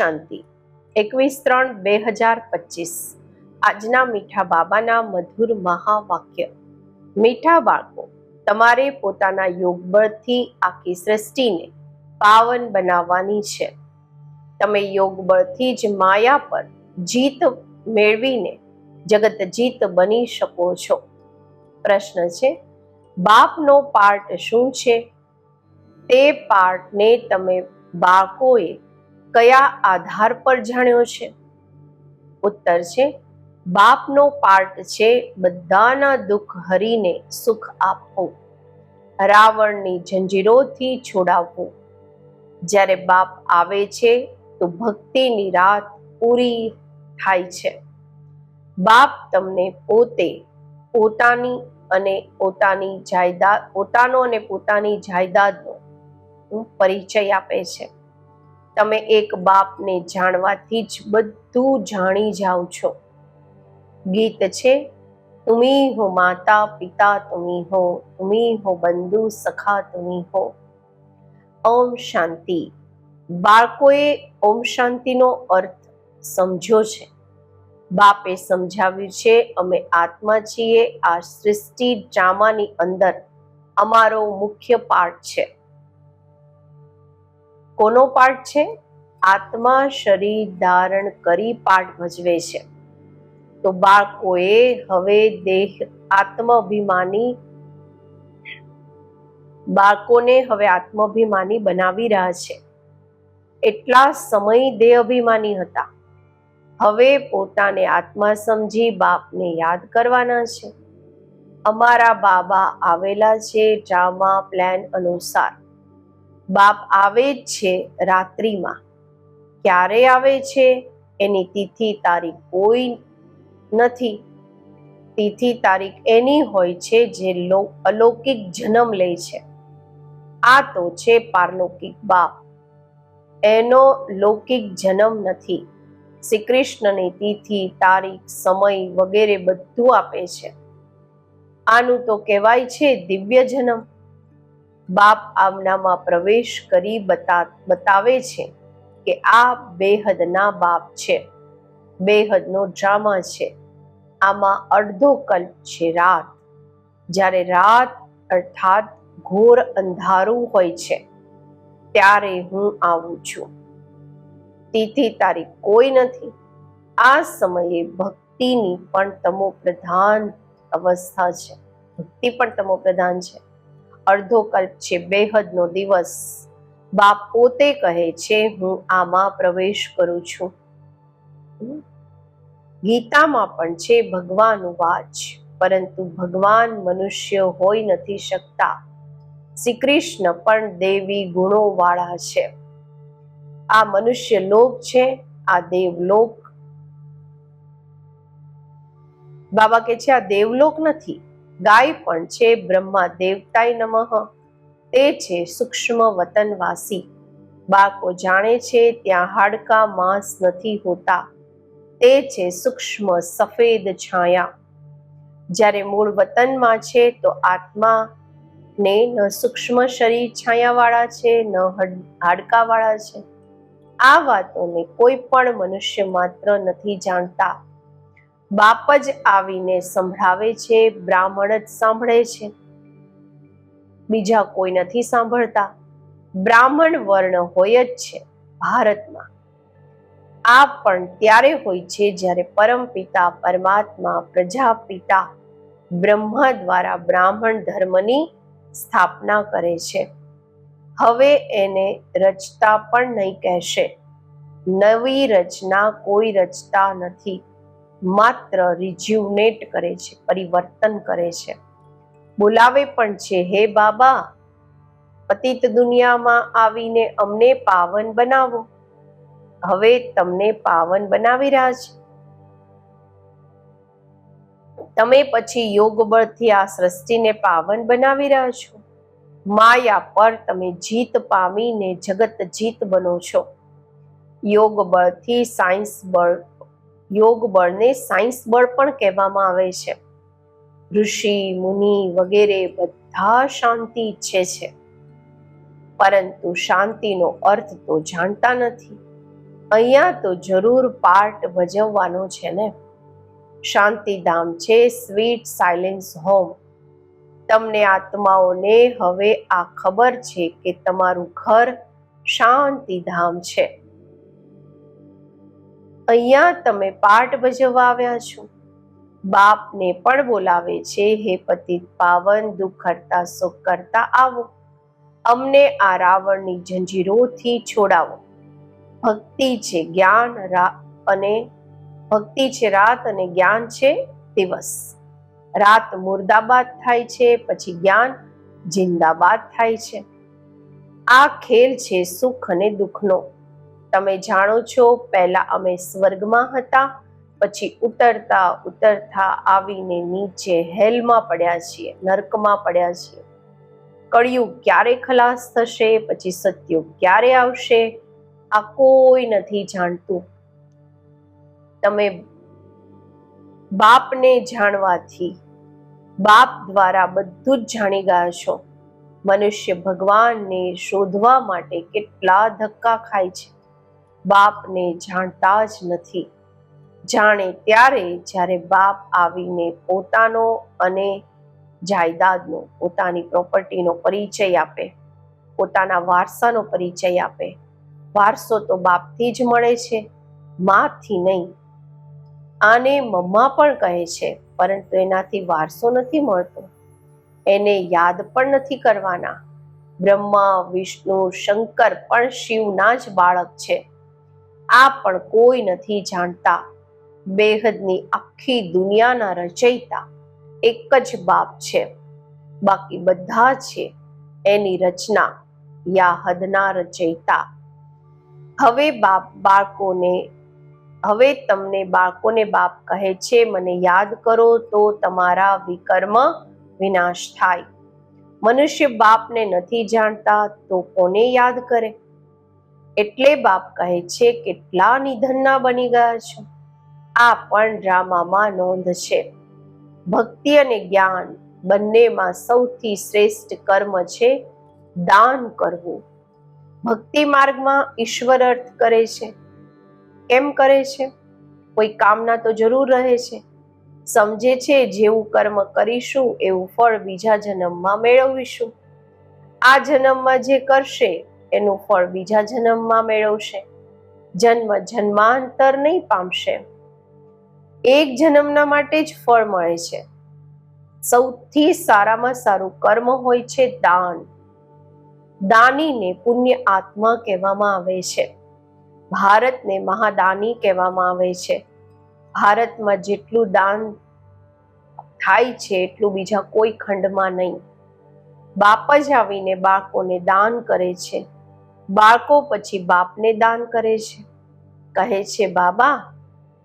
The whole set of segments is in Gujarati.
શાંતિ. એકવીસ ત્રણ બે હજાર પચીસ. આજના મીઠા બાબાના મધુર મહાવાક્ય. મીઠા બાળકો, તમારે પોતાના યોગબળથી આખી સૃષ્ટિને પાવન બનાવવાની છે. તમે યોગબળથી જ માયા પર જીત મેળવીને જગત જીત બની શકો છો. પ્રશ્ન છે, બાપનો પાર્ટ શું છે? તે પાર્ટને તમે બાળકોએ કયા આધાર પર જાણ્યો છે? ઉત્તર છે, બાપનો પાર્ટ છે બધાના દુઃખ હરીને સુખ આપવું. રાવણની જંજીરોથી છોડાવવું. જ્યારે બાપ આવે છે, તો ભક્તિની રાત પૂરી થાય છે. બાપ તમને પોતે પોતાની અને પોતાની જાયદાદ પોતાનો અને પોતાની જાયદાદનો પરિચય આપે છે. તમે એક બાપને જાણવાથી જ બધું જાણી જાઓ છો. ગીત છે, તુમી હો માતા પિતા તુમી હો તુમી હો બંધુ સખા તુમી હો. ઓમ શાંતિ. બાળકોએ ઓમ શાંતિનો અર્થ સમજ્યો છે. બાપે સમજાવ્યું છે, અમે આત્મા છીએ, આ સૃષ્ટિ ડ્રામાની અંદર અમારો મુખ્ય પાર્ટ છે. કોનો પાઠ છે? આત્મા શરીર ધારણ કરી પાઠ ભજવે છે. તો બાળકોએ હવે દેહ આત્માભિમાની બાળકોને હવે આત્માભિમાની બનાવી રહ્યા છે. એટલા સમય દેહ અભિમાની હતા. હવે પોતાને આત્મા સમજી બાપને યાદ કરવાના છે. અમારા બાબા આવેલા છે ડ્રામા પ્લાન અનુસાર. બાપ આવે જ છે રાત્રિમાં. ક્યારે આવે છે? એની તિથિ તારીખ કોઈ નથી. તિથિ તારીખ એની હોય છે જે અલૌકિક જન્મ લે છે. આ તો છે પારલૌકિક બાપ. એનો લૌકિક જન્મ નથી. શ્રી કૃષ્ણની તિથિ, તારીખ, સમય વગેરે બધું આપે છે. આનું તો કહેવાય છે દિવ્ય જન્મ. બાપ આમનામાં પ્રવેશ કરી બતા, બતાવે છે કે આ બેહદના બાપ છે. બેહદનો ડ્રામા છે. આમાં અડધો કલ્પ છે રાત. જ્યારે રાત અર્થાત ઘોર અંધારું હોય છે, ત્યારે હું આવું છું. તિથિ તારીખ કોઈ નથી. આ સમયે ભક્તિની પણ તમો પ્રધાન અવસ્થા છે. ભક્તિ પણ તમો પ્રધાન છે. અડધો કલ્પ છે, બેહદનો દિવસ. બાપ પોતે કહે છે, હું આમાં પ્રવેશ કરું છું. ગીતામાં પણ છે ભગવાન વાચ. પરંતુ ભગવાન મનુષ્ય હોઈ નથી શકતા. શ્રી કૃષ્ણ પણ દેવી ગુણો વાળા છે. આ મનુષ્ય લોક છે, આ દેવલોક. બાબા કે છે, આ દેવલોક નથી ગાય પણ છે બ્રહ્મા દેવતાય નમઃ. તે છે સૂક્ષ્મ વતનવાસી. બાકો જાણે છે ત્યાં હાડકા માંસ નથી હોતા. તે છે સૂક્ષ્મ સફેદ છાયા. જ્યારે મૂળ વતનમાં છે તો આત્મા ને ન સૂક્ષ્મ શરીર છાયાવાળા છે, ન હાડકાવાળા છે. આ વાતોને કોઈ પણ મનુષ્ય માત્ર નથી જાણતા. બાપ જ આવીને સંભળાવે છે, બ્રાહ્મણ જ સાંભળે છે. બીજા કોઈ નથી સાંભળતા. બ્રાહ્મણ વર્ણ હોય જ છે ભારતમાં. આ પણ ત્યારે હોય છે જ્યારે પરમપિતા પરમાત્મા પ્રજાપિતા બ્રહ્મા દ્વારા બ્રાહ્મણ ધર્મની સ્થાપના કરે છે. હવે એને રચતા પણ નહીં કહેશે. નવી રચના કોઈ રચતા નથી. માત્ર રિજ્યુનેટ કરે છે, પરિવર્તન કરે છે. બોલાવે પણ છે, હે બાબા પતિત દુનિયામાં આવીને અમને પાવન બનાવો. હવે તમને પાવન બનાવી રહ્યા છે. તમે પછી યોગ બળથી આ સૃષ્ટિને પાવન બનાવી રહ્યા છો. માયા પર તમે જીત પામીને જગત જીત બનો છો. યોગ બળથી સાયન્સ બળ યોગ બળને સાયન્સ બળ પણ કહેવામાં આવે છે. ઋષિ, મુનિ વગેરે બધા શાંતિ ઈચ્છે છે. પરંતુ શાંતિનો અર્થ તો જાણતા નથી. અહીંયા તો જરૂર પાર્ટ ભજવવાનો છે ને. શાંતિધામ છે, સ્વીટ સાયલેન્સ હોમ. તમને આત્માઓને હવે આ ખબર છે કે તમારું ઘર શાંતિધામ છે. અહીંયા તમે પાઠ ભજવવા આવ્યા છો. બાપને પણ બોલાવે છે, હે પતિત પાવન, દુઃખ કરતા, સુખ કરતા આવો. અમને આ રાવણની જંજીરોથી છોડાવો. ભક્તિ છે જ્ઞાન અને ભક્તિ છે રાત અને જ્ઞાન છે દિવસ. રાત મુર્દાબાદ થાય છે, પછી જ્ઞાન જિંદાબાદ થાય છે. આ ખેલ છે સુખ અને દુઃખનો. તમે જાણો છો, પહેલા અમે સ્વર્ગમાં હતા, પછી ઉતરતા ઉતરતા આવીને નીચે હેલમાં પડ્યા છીએ, નર્કમાં પડ્યા છીએ. કળિયુગ ક્યારે ખલાસ થશે, પછી સત્યુગ ક્યારે આવશે, આ કોઈ નથી જાણતું. તમે બાપને જાણવાથી, બાપ દ્વારા બધું જ જાણી ગયા છો. મનુષ્ય ભગવાનને શોધવા માટે કેટલા ધક્કા ખાય છે. બાપને જાણતા જ નથી. જાણે ત્યારે જ્યારે બાપ આવીને પોતાનો અને જાયદાદનો, પોતાની પ્રોપર્ટીનો પરિચય આપે, પોતાના વારસાનો પરિચય આપે. વારસો તો બાપથી જ મળે છે, માથી નહીં. આને મમ્મા પણ કહે છે, પરંતુ એનાથી વારસો નથી મળતો. એને યાદ પણ નથી કરવાના. બ્રહ્મા, વિષ્ણુ, શંકર પણ શિવના જ બાળક છે. આ પણ કોઈ નથી જાણતા. બેહદની આખી દુનિયાના રચયિતા એક જ બાપ છે. બાકી બધા છે એની રચના યા હદના રચયિતા. હવે બાપ બાળકોને, હવે તમને બાળકોને બાપ કહે છે, મને યાદ કરો તો તમારા વિકર્મ વિનાશ થાય. મનુષ્ય બાપને નથી જાણતા તો કોને યાદ કરે? એટલે બાપ કહે છે, કેટલા નિધનના બની ગયા છો. આ પણ ડ્રામામાં નોંધ છે. ભક્તિ અને જ્ઞાન બંનેમાં સૌથી શ્રેષ્ઠ કર્મ છે, દાન કરવું. ભક્તિ માર્ગમાં ઈશ્વર અર્થ કરે છે. કેમ કરે છે? કોઈ કામના તો જરૂર રહે છે. સમજે છે, જેવું કર્મ કરીશું, એવું ફળ બીજા જન્મમાં મેળવીશું. આ જન્મમાં જે કરશે એનું ફળ બીજા જન્મમાં મેળવશે. જન્મ જન્માંતર નહીં પામશે. એક જન્મના માટે જ ફળ મળે છે. સૌથી સારામાં સારું કર્મ હોય છે દાન. દાનીને પુણ્ય આત્મા કહેવામાં આવે છે. ભારતને મહાદાની કહેવામાં આવે છે. ભારતમાં જેટલું દાન થાય છે એટલું બીજા કોઈ ખંડમાં નહીં. બાપ જ આવીને બાળકોને દાન કરે છે. બાળકો પછી બાપને દાન કરે છે. કહે છે, બાબા,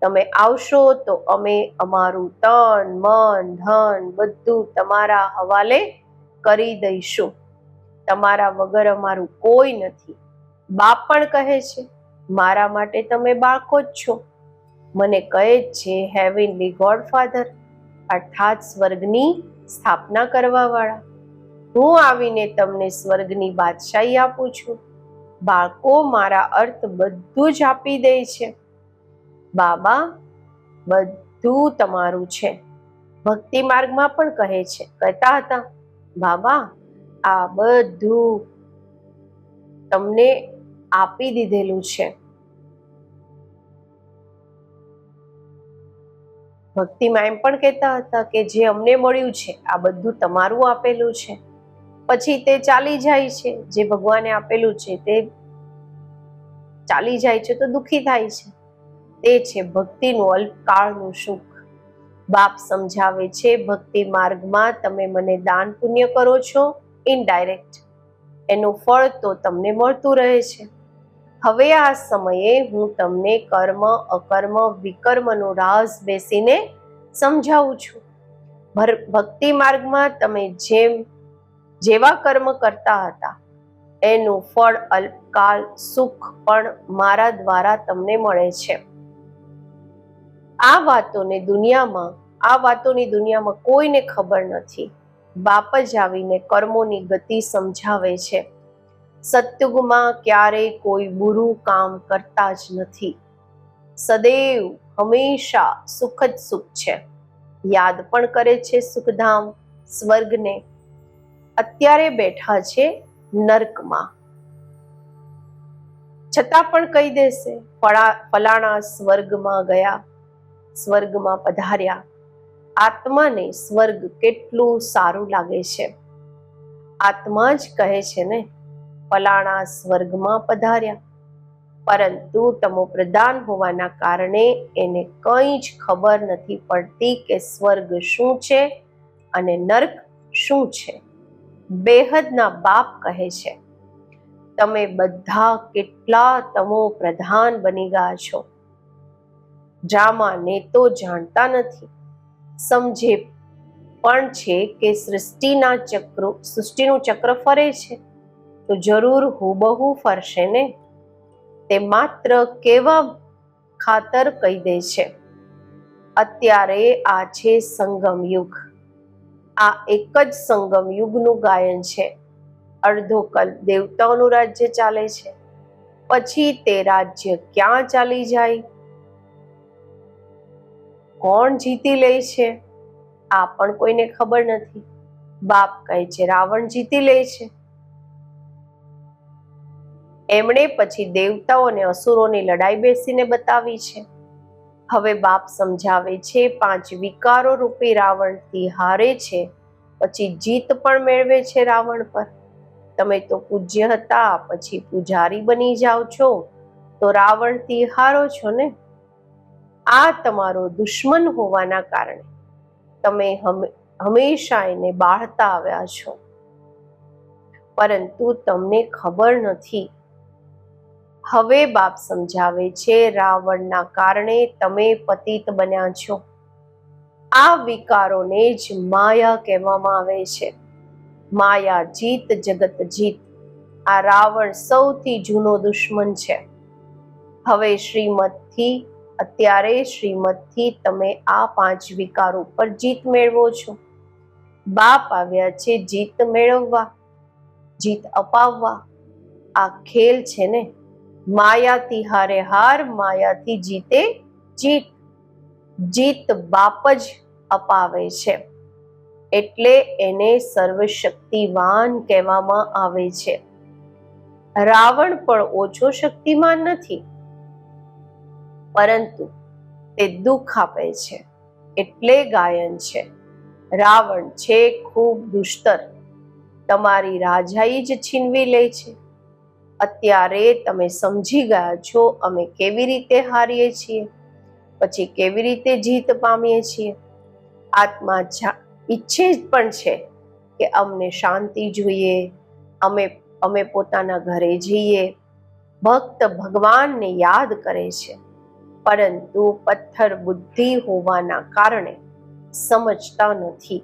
તમે આવશો તો અમે અમારું તન, મન, ધન બધું તમારા હવાલે કરી દઈશું. તમારા વગર અમારું કોઈ નથી. બાપ પણ કહે છે, મારા માટે તમે બાળકો જ છો. મને કહે છે હેવનલી ગોડ ફાધર અર્થાત સ્વર્ગની સ્થાપના કરવાવાળા, હું આવીને તમને સ્વર્ગની બાદશાહી આપું છું. બાળકો મારા અર્થ બધું જ આપી દે છે. બાબા, બધું તમારું છે. ભક્તિ માર્ગમાં પણ કહે છે, કહેતા હતા. બાબા, આ બધું તમને આપી દીધેલું છે. ભક્તિમાં એમ પણ કહેતા હતા કે જે અમને મળ્યું છે, આ બધું તમારું આપેલું છે. પછી તે ચાલી જાય છે, જે ભગવાને આપેલું છે તે ચાલી જાય છે તો દુખી થાય છે. તે છે ભક્તિનું અલ્પકાળનું સુખ. બાપ સમજાવે છે, ભક્તિ માર્ગમાં તમે મને દાન પુણ્ય કરો છો ઇનડાયરેક્ટ એનું ફળ તો તમને મળતું રહે છે. હવે આ સમયે હું તમને કર્મ, અકર્મ, વિકર્મનો રાસ બેસીને સમજાવું છું. ભક્તિ માર્ગમાં તમે જેમ જેવા કર્મ કરતા હતા, એનું ફળ અલ્પકાલ સુખ પણ મારા દ્વારા તમને મળે છે. આ વાતોને દુનિયામાં, આ વાતોની દુનિયામાં કોઈને ખબર નથી. બાપ જ આવીને કર્મોની ગતિ સમજાવે છે. સત્યુગમાં ક્યારેય કોઈ બુરું કામ કરતા જ નથી. સદૈવ હંમેશા સુખ જ સુખ છે. યાદ પણ કરે છે સુખધામ, સ્વર્ગને અત્યારે બેઠા છે નર્કમાં. છતાં પણ કહી દેશે ફલાણા સ્વર્ગમાં ગયા, સ્વર્ગમાં પધાર્યા. આત્માને સ્વર્ગ કેટલું સારું લાગે છે. આત્મા જ કહે છે ને, ફલાણા સ્વર્ગમાં પધાર્યા. પરંતુ તમો પ્રધાન હોવાના કારણે એને કંઈ જ ખબર નથી પડતી કે સ્વર્ગ શું છે અને નર્ક શું છે. બેહદના બાપ કહે છે. તમે બધા કેટલા તમો પ્રધાન બની ગયા છો. જામાને તો જાણતા નથી. સમજે પણ છે કે સૃષ્ટિના ચક્રો, સૃષ્ટિનું ચક્ર ફરે છે. તો જરૂર હુબહુ ફરશે ને? તે માત્ર કેવા ખાતર કહી દે છે. અત્યારે આ છે સંગમ યુગ આ એક જ સંગમ યુગનું ગાયન છે. અડધો કલ્પ દેવતાઓનું રાજ્ય ચાલે છે. પછી તે રાજ્ય ક્યાં ચાલી જાય? કોણ જીતી લે છે? આ પણ કોઈને ખબર નથી. બાપ કહે છે, રાવણ જીતી લે છે. એમણે પછી દેવતાઓ અને અસુરોની લડાઈ બેસીને બતાવી છે. હવે બાપ સમજાવે છે, પાંચ વિકારો રૂપી રાવણથી હારે છે, પછી જીત પણ મેળવે છે રાવણ પર. તમે તો પૂજ્ય હતા, પછી પૂજારી બની જાઓ છો, તો રાવણથી હારો છો ને? આ તમારો દુશ્મન હોવાના કારણે. તમે હંમેશા એને બાળતા આવ્યા છો. પરંતુ તમને ખબર નથી હવે બાપ સમજાવે છે, રાવણના કારણે તમે પતિત બન્યા છો. આ વિકારોને જ માયા કહેવામાં આવે છે. માયા જીત, જગત જીત. આ રાવણ સૌથી જૂનો દુશ્મન છે. હવે શ્રીમદથી, અત્યારે શ્રીમદથી તમે આ પાંચ વિકારો પર જીત મેળવો છો. બાપ આવ્યા છે જીત મેળવવા, જીત અપાવવા. આ ખેલ છે ને? માયાથી હારે હાર, માયાથી જીતે જીત. જીત બાપ જ અપાવે છે. એટલે એને સર્વશક્તિવાન કહેવામાં આવે છે. રાવણ પણ ઓછો શક્તિમાન નથી. પરંતુ તે દુઃખ આપે છે. એટલે ગાયન છે. રાવણ છે ખૂબ દુષ્તર તમારી રાજાઈ જ છીનવી લે છે. અત્યારે તમે સમજી ગયા છો અમે કેવી રીતે હારીએ છીએ, પછી કેવી રીતે જીત પામીએ છીએ. આત્મા ઈચ્છે પણ છે કે અમને શાંતિ જોઈએ, અમે અમે પોતાના ઘરે જઈએ. ભક્ત ભગવાનને યાદ કરે છે, પરંતુ પથ્થર બુદ્ધિ હોવાના કારણે સમજતા નથી.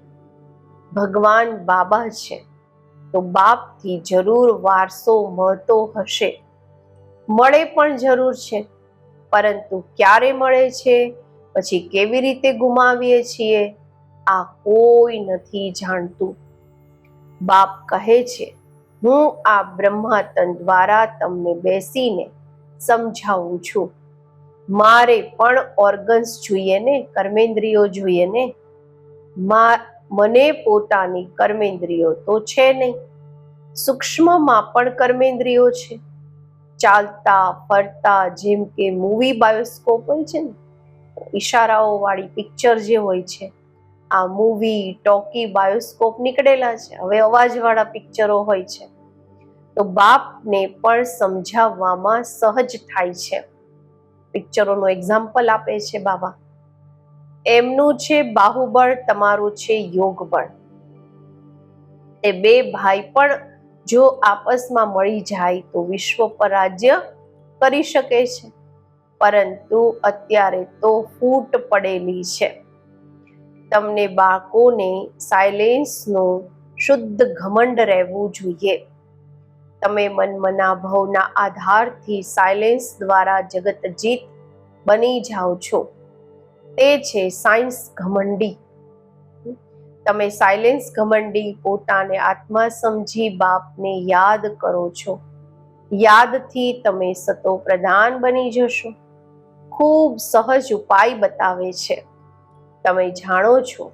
ભગવાન બાબા છે. તો બાપથી જરૂર વારસો મળતો હશે. મળે પણ જરૂર છે, પરંતુ ક્યારે મળે છે, પછી કેવી રીતે ગુમાવીએ છીએ, આ કોઈ નથી જાણતું. બાપ કહે છે, હું આ બ્રહ્માતન દ્વારા તમને બેસીને સમજાવું છું. મારે પણ ઓર્ગન્સ જોઈએ ને, કર્મેન્દ્રિયો જોઈએ ને. મને પોતાની કર્મેન્દ્રિયો તો છે નહીં. સૂક્ષ્મમાં પણ કર્મેન્દ્રિયો છે. ચાલતા, ફરતા જેમ કે મૂવી બાયોસ્કોપ હોય છે ને ઈશારાઓ વાળી પિક્ચર જે હોય છે, આ મૂવી ટોકી બાયોસ્કોપ નીકળેલા છે. હવે અવાજવાળા પિક્ચરો હોય છે. તો બાપને પણ સમજાવવામાં સહજ થાય છે. પિક્ચરોનો એક્ઝામ્પલ આપે છે બાબા. એમનું છે બાહુબળ, તમારું છે યોગબળ. એ બે ભાઈ પણ જો આપસમાં મળી જાય તો વિશ્વ પર રાજ્ય કરી શકે છે. પરંતુ અત્યારે તો ફૂટ પડેલી છે. તમને બાળકોને સાયલેન્સનું શુદ્ધ ઘમંડ રહેવું જોઈએ. તમે મનમના ભવના આધારથી સાયલેન્સ દ્વારા જગત જીત બની જાઓ છો. તે છે સાયન્સ ઘમંડી. તમે સાયલેન્સ ઘમંડી પોતાને આત્મા સમજી બાપને યાદ કરો છો. યાદથી તમે સતો પ્રધાન બની જશો. ખૂબ સહજ ઉપાય બતાવે છે. તમે જાણો છો,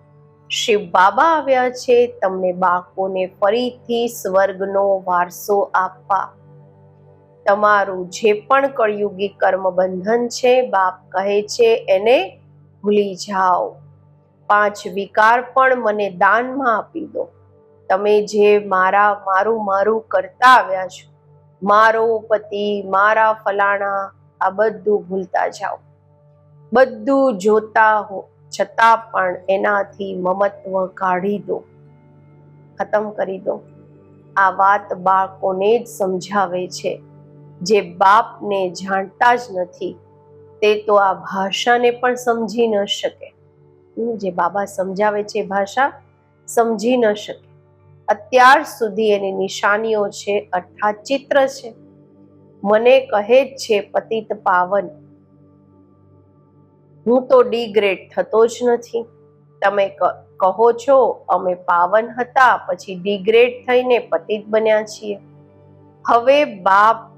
શિવ બાબા આવ્યા છે તમને બાળકોને ફરીથી સ્વર્ગનો વારસો આપવા. તમારું જે પણ કળયુગી કર્મ બંધન છે, બાપ કહે છે, એને ભૂલી જાઓ. પાંચ વિકાર પણ મને દાનમાં આપી દો. તમે જે મારા મારું મારું કરતા આવ્યા છો, મારો પતિ, મારા ફલાણા, આ બધું ભૂલતા જાઓ. બધું જોતા હો, છતાં પણ એનાથી મમત્વ કાઢી દો. ખતમ કરી દો. આ વાત બાળકોને જ સમજાવે છે. જે બાપને જાણતા જ નથી તે તો આ ભાષાને પણ સમજી ન શકે. જે બાબા સમજાવે છે ભાષા સમજી ન શકે. અત્યાર સુધી એની નિશાનીઓ છે, અર્થાત ચિત્ર છે. મને કહે જ છે, પતિત પાવન. હું તો ડિગ્રેડ થતો જ નથી. તમે કહો છો, અમે પાવન હતા, પછી ડિગ્રેડ થઈને પતિત બન્યા છીએ. હવે બાપ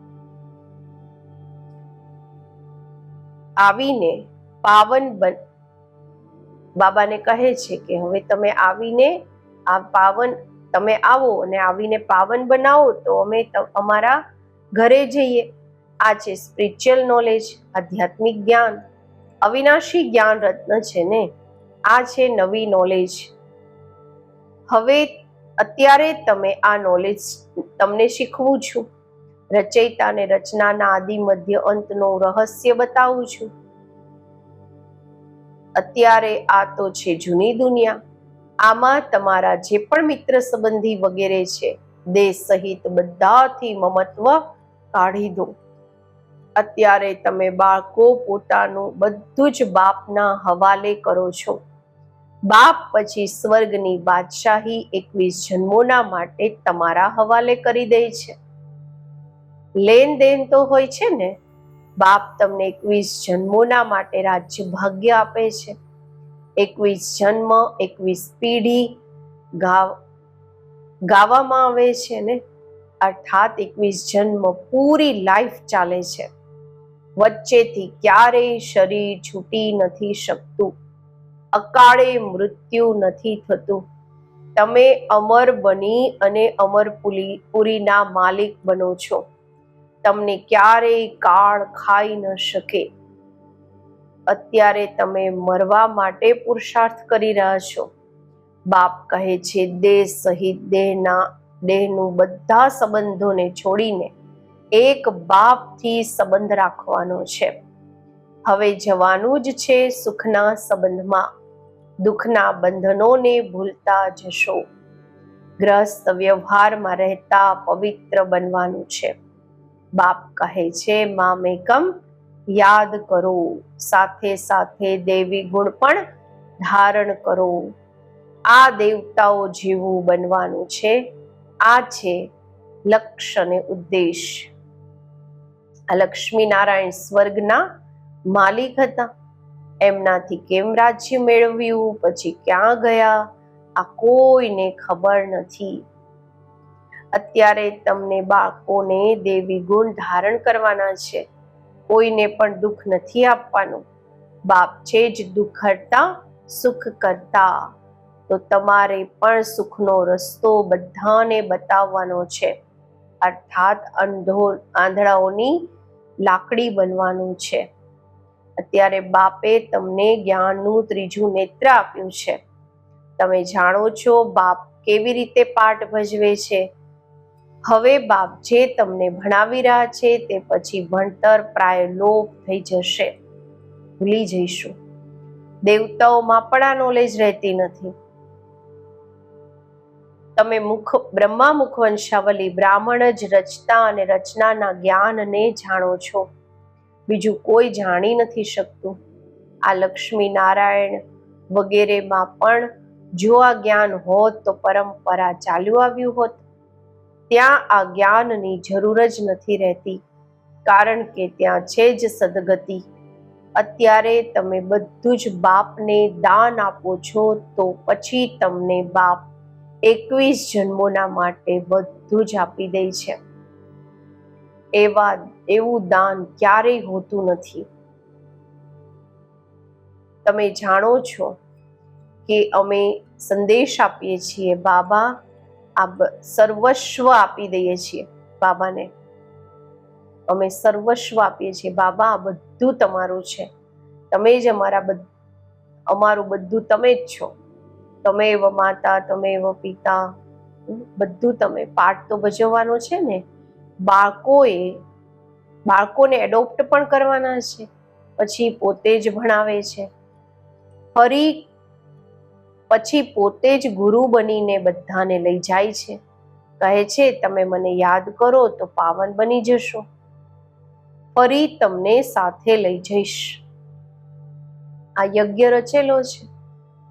આવીને પાવન બન, બાબાને કહે છે કે હવે તમે આવીને આ પાવન, તમે આવો અને આવીને પાવન બનાવો તો અમે અમારા ઘરે જઈએ. આ છે સ્પિરિચ્યુઅલ નોલેજ આધ્યાત્મિક જ્ઞાન, અવિનાશી જ્ઞાન રત્ન છે ને? આ છે નવી નોલેજ હવે અત્યારે તમે આ નોલેજ તમને શીખવું છું. રચયિતા અને રચનાના આદિ મધ્ય અંતનો રહસ્ય બતાવું છું. અત્યારે આ તો છે જૂની દુનિયા. આમાં તમારા જે પણ મિત્ર સંબંધી વગેરે છે દેશ સહિત બધાથી મમત્વ કાઢી દો. અત્યારે તમે બાળકો પોતાનું બધું જ બાપના હવાલે કરો છો. બાપ પછી સ્વર્ગની બાદશાહી એકવીસ જન્મોના માટે તમારા હવાલે કરી દે છે. લેન દેન તો હોય છે ને, બાપ તમને એકવીસ જન્મોના માટે રાજ્ય ભાગ્ય આપે છે. એકવીસ જન્મ, એકવીસ પેઢી ગાવ, ગાવામાં આવે છે ને, અર્થાત એકવીસ જન્મ પૂરી લાઈફ ચાલે છે. વચ્ચેથી ક્યારેય શરીર છૂટી નથી શકતું. અકાળે મૃત્યુ નથી થતું. તમે અમર બની અને અમરપુરી પુરીના માલિક બનો છો. તમને ક્યારેય કાળ ખાઈ ન શકે. અત્યારે તમે મરવા માટે પુરુષાર્થ કરી રહ્યા છો. બાપ કહે છે દેહ સહિત દેહના દેહનું બધા સંબંધોને છોડીને એક બાપથી સંબંધ રાખવાનો છે. હવે જવાનું જ છે સુખના સંબંધમાં. દુઃખના બંધનોને ભૂલતા જશો. ગ્રસ્ત વ્યવહારમાં રહેતા પવિત્ર બનવાનું છે. બાપ કહે છે મામેકમ યાદ કરો. સાથે સાથે દેવી ગુણ પણ ધારણ કરો. આ દેવતાઓ જેવું બનવાનું છે. આ છે લક્ષ્ય અને ઉદ્દેશ. લક્ષ્મી નારાયણ સ્વર્ગના માલિક હતા. એમનાથી કેમ રાજ્ય મેળવ્યું? પછી ક્યાં ગયા? આ કોઈને ખબર નથી. અત્યારે તમને બાળકોને દેવી ગુણ ધારણ કરવાના છે. કોઈને પણ દુઃખ નથી આપવાનું. બાપ છે જ દુઃખ હરતા સુખ કરતા. તો તમારે પણ સુખનો રસ્તો બધાને બતાવવાનો છે. અર્થાત અંધો, આંધળાઓની લાકડી બનવાનું છે. અત્યારે બાપે તમને જ્ઞાનનું ત્રીજું નેત્ર આપ્યું છે. તમે જાણો છો બાપ કેવી રીતે પાઠ ભજવે છે? હવે બાપ જે તમને ભણાવી રહ્યા છે તે પછી ભણતર પ્રાય લોપ થઈ જશે. ભૂલી જઈશું. દેવતાઓમાં પણ આ નોલેજ રહેતી નથી. તમે મુખ બ્રહ્મા મુખ વંશાવલી, બ્રાહ્મણ જ રચતા અને રચનાના જ્ઞાનને જાણો છો. બીજું કોઈ જાણી નથી શકતું. આ લક્ષ્મી નારાયણ વગેરેમાં પણ જો આ જ્ઞાન હોત તો પરંપરા ચાલ્યું આવ્યું હોત. ત્યાં આ જ્ઞાનની જરૂર જ નથી રહેતી, કારણ કે ત્યાં છે જ સદગતિ. અત્યારે તમે બધું જ બાપને દાન આપો છો, તો પછી તમને બાપ એકવીસ જન્મોના માટે બધું જ આપી દે છે. એવા, એવું દાન ક્યારેય હોતું નથી. તમે જાણો છો કે અમે સંદેશ આપીએ છીએ, બાબા આ સર્વસ્વ આપી દઈએ છીએ બાબાને. અમે સર્વસ્વ આપીએ છીએ. બાબા, આ બધું તમારું છે. તમે જ અમારા બધ- અમારું બધું તમે જ છો. તમે એવ માતા, તમે એવ પિતા, બધું તમે. પાઠ તો ભજવવાનો છે ને. બાળકોએ, બાળકોને એડોપ્ટ પણ કરવાના છે. પછી પોતે જ ભણાવે છે. ફરી પછી પોતે જ ગુરુ બનીને બધાને લઈ જાય છે. કહે છે, તમે મને યાદ કરો તો પાવન બની જશો. ફરી તમને સાથે લઈ જઈશ. આ યજ્ઞ રચેલો છે.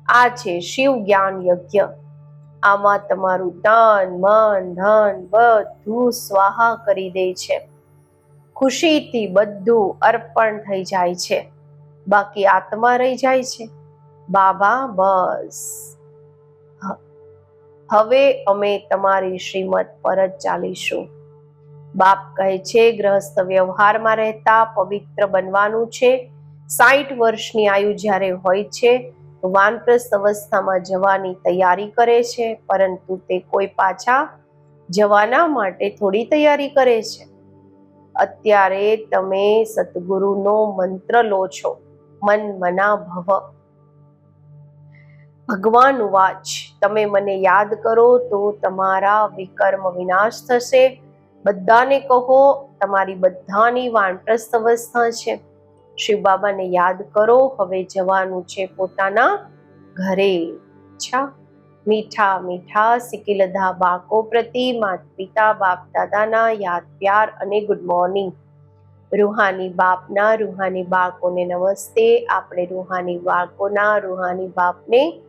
આ છે શિવ જ્ઞાન યજ્ઞ. આમાં તમારું તન, મન, ધન બધું સ્વાહા કરી દે છે. ખુશીથી બધું અર્પણ થઈ જાય છે. બાકી આત્મા રહી જાય છે. બાબા, બસ. હવે અમે તમારી શ્રીમત પર જ ચાલીશું. બાપ કહે છે ગ્રહસ્થ વ્યવહારમાં રહેતા પવિત્ર બનવાનું છે. સાઠ વર્ષની આયુ જ્યારે હોય છે, વાનપ્રસ્થ અવસ્થામાં જવાની તૈયારી કરે છે, પરંતુ તે કોઈ પાછા જવાના માટે થોડી તૈયારી કરે છે. અત્યારે તમે સદગુરુનો મંત્ર લો છો. મન મના ભવ. ભગવાન વાચ. તમે મને યાદ કરો તો તમારા વિકર્મ વિનાશ થશે. બધાને કહો, તમારી બધાની વાનપ્રસ્થ અવસ્થા છે. શિવ બાબાને યાદ કરો, હવે જવાનું છે પોતાના ઘરે. અચ્છા મીઠા મીઠા સિકિલધા બાળકો પ્રતિ માત પિતા બાપ દાદાના યાદ, પ્યાર અને ગુડ મોર્નિંગ રૂહાની બાપના, રૂહાની બાળકોને નમસ્તે. આપણે રૂહાની બાળકોના, રૂહાની બાપને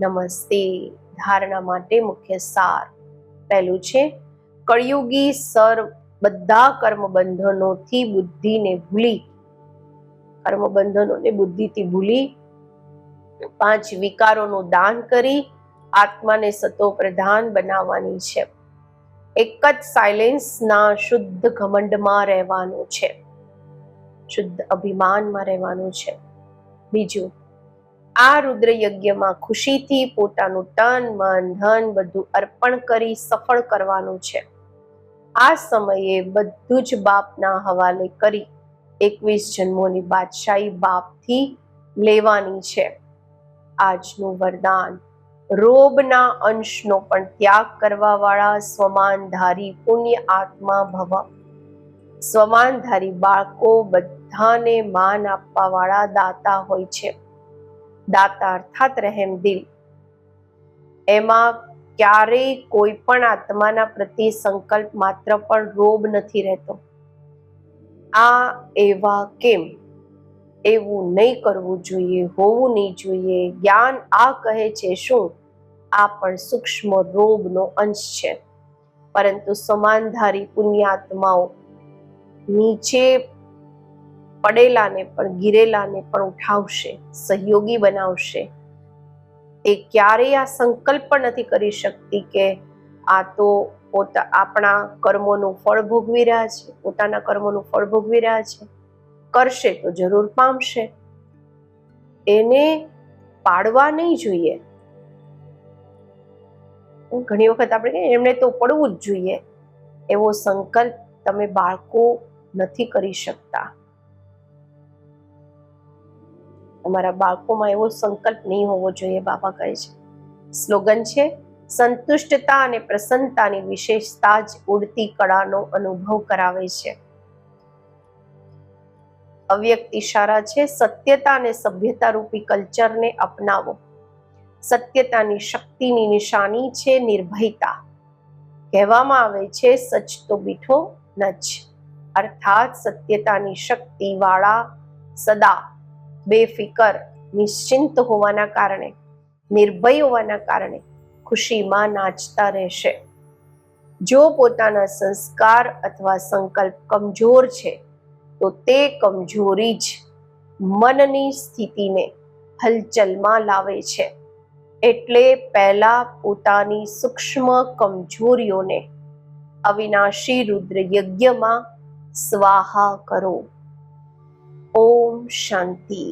નમસ્તે. ધારણા માટે મુખ્ય સાર. પહેલું છે, કળિયુગી સર બધા કર્મબંધનોથી બુદ્ધિને ભૂલી. કર્મબંધનોને બુદ્ધિથી ભૂલી. પાંચ, વિકારોનું દાન કરી આત્માને સતો પ્રધાન બનાવવાની છે. એક જ સાયલેન્સના શુદ્ધ ઘમંડમાં રહેવાનું છે. શુદ્ધ અભિમાનમાં રહેવાનું છે. બીજું આ રુદ્ર યજ્ઞમાં ખુશીથી પોતાનું તન, મન, ધન બધું અર્પણ કરી સફળ કરવાનું છે. આ સમયે બધું જ બાપના હવાલે કરી એકવીસ જન્મોની બાદશાહી બાપથી લેવાની છે. આજનું વરદાન રોબના અંશનો પણ ત્યાગ કરવા વાળા સ્વમાનધારી પુણ્ય આત્મા ભવ. સ્વમાનધારી બાળકો બધાને માન આપવા વાળા દાતા હોય છે. દાતા અર્થાત રહેમ દિલ. એમાં ક્યારેય કોઈ પણ આત્માના પ્રતિ સંકલ્પ માત્ર પણ રોબ નથી રહેતો. આ એવા કેમ? એવું નહીં કરવું જોઈએ, હોવું નહીં જોઈએ. જ્ઞાન આ કહે છે શું? આ પણ સૂક્ષ્મ રોગનો અંશ છે. પરંતુ સમાનધારી પુણ્યાત્માઓ નીચે પડેલાને પણ, ગીરેલાને પણ ઉઠાવશે, સહયોગી બનાવશે. તે ક્યારેય આ સંકલ્પ નથી કરી શકતી કે આ તો પોતા, આપણા કર્મોનું ફળ ભોગવી રહ્યા છે, પોતાના કર્મોનું ફળ ભોગવી રહ્યા છે. કરશે તો જરૂર પામશે. એને પાડવા નહીં જોઈએ. ઘણી વખત આપણે કહીએ, એમને તો પડવું જ જોઈએ. એવો સંકલ્પ તમે બાળકો નથી કરી શકતા. તમારા બાળકોમાં એવો સંકલ્પ નહીં હોવો જોઈએ બાબા કહે છે. સ્લોગન છે, સંતુષ્ટતા અને પ્રસન્નતાની વિશેષતા જ ઉડતી કળાનો અનુભવ કરાવે છે. અવ્યક્ત ઇશારા છે, સત્યતા અને સભ્યતા રૂપી કલ્ચરને અપનાવો. સત્યતાની શક્તિની નિશાની છે, નિર્ભયતા. કહેવામાં આવે છે, સચ તો બીઠો નચ. અર્થાત સત્યતાની શક્તિ વાળા સદા. બેફિકર, નિશ્ચિંત હોવાના કારણે, નિર્ભય હોવાના કારણે ખુશીમાં નાચતા રહેશે. જો પોતાના સંસ્કાર અથવા સંકલ્પ કમજોર છે, તો તે કમજોરી જ મનની સ્થિતિને હલચલમાં લાવે છે. એટલે પહેલા પોતાની સૂક્ષ્મ કમજોરીઓને અવિનાશી રુદ્ર યજ્ઞમાં સ્વાહા કરો. ઓમ શાંતિ.